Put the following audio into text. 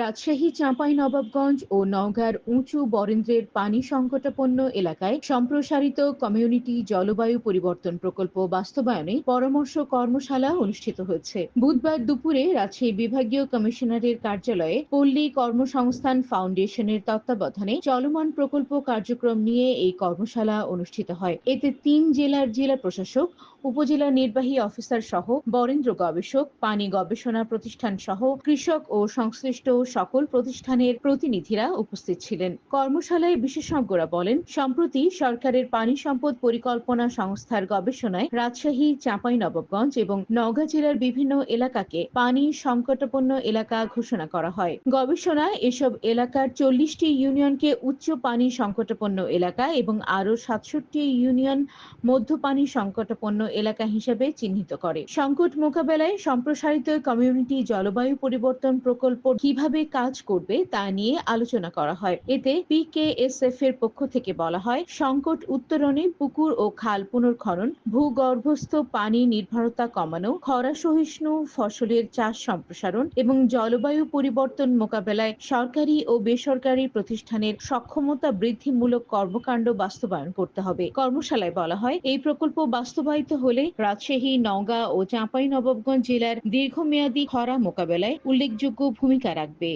রাজশাহী, চাঁপাই, নবাবগঞ্জ ও নওগাঁর উঁচু বরেন্দ্রের পানি সংকটাপন্ন এলাকায় সম্প্রসারিত কমিউনিটি জলবায়ু পরিবর্তন প্রকল্প বাস্তবায়নে পরামর্শ কর্মশালা অনুষ্ঠিত হয়েছে। বুধবার দুপুরে রাজশাহী বিভাগীয় কমিশনারের কার্যালয়ে পল্লী কর্মসংস্থান ফাউন্ডেশনের তত্ত্বাবধানে চলমান প্রকল্প কার্যক্রম নিয়ে এই কর্মশালা অনুষ্ঠিত হয়। এতে তিন জেলার জেলা প্রশাসক, উপজেলা নির্বাহী অফিসার সহ বরেন্দ্র গবেষক, পানি গবেষণা প্রতিষ্ঠান সহ কৃষক ও সংশ্লিষ্ট সকল প্রতিষ্ঠানের প্রতিনিধিরা উপস্থিত ছিলেন। কর্মশালায় বিশেষজ্ঞরা বলেন, সম্প্রতি সরকারের পানি সম্পদ পরিকল্পনা সংস্থার গবেষণায় রাজশাহী, চাঁপাইনবাবগঞ্জ এবং নওগাঁ জেলার বিভিন্ন এলাকাকে পানি সংকটাপন্ন এলাকা ঘোষণা করা হয়। গবেষণায় এসব এলাকার চল্লিশটি ইউনিয়নকে উচ্চ পানি সংকটাপন্ন এলাকা এবং আরও সাতষট্টি ইউনিয়ন মধ্য পানি সংকটাপন্ন এলাকা হিসেবে চিহ্নিত করে। সংকট মোকাবেলায় সম্প্রসারিত কমিউনিটি জলবায়ু পরিবর্তন প্রকল্প কীভাবে কাজ করবে তা নিয়ে আলোচনা করা হয়। এতে পিকেএসএফ এর পক্ষ থেকে বলা হয়, সংকট উত্তরণে পুকুর ও খাল পুনর্খনন, ভূগর্ভস্থ পানি নির্ভরতা কমানো, খরা সহিষ্ণু ফসলের চাষ সম্প্রসারণ এবং জলবায়ু পরিবর্তন মোকাবেলায় সরকারি ও বেসরকারি প্রতিষ্ঠানের সক্ষমতা বৃদ্ধিমূলক কর্মকাণ্ড বাস্তবায়ন করতে হবে। কর্মশালায় বলা হয়, এই প্রকল্প বাস্তবায়িত হলে রাজশাহী, নওগাঁ ও চাঁপাইনবাবগঞ্জ জেলার দীর্ঘমেয়াদী খরা মোকাবেলায় উল্লেখযোগ্য ভূমিকা রাখবে।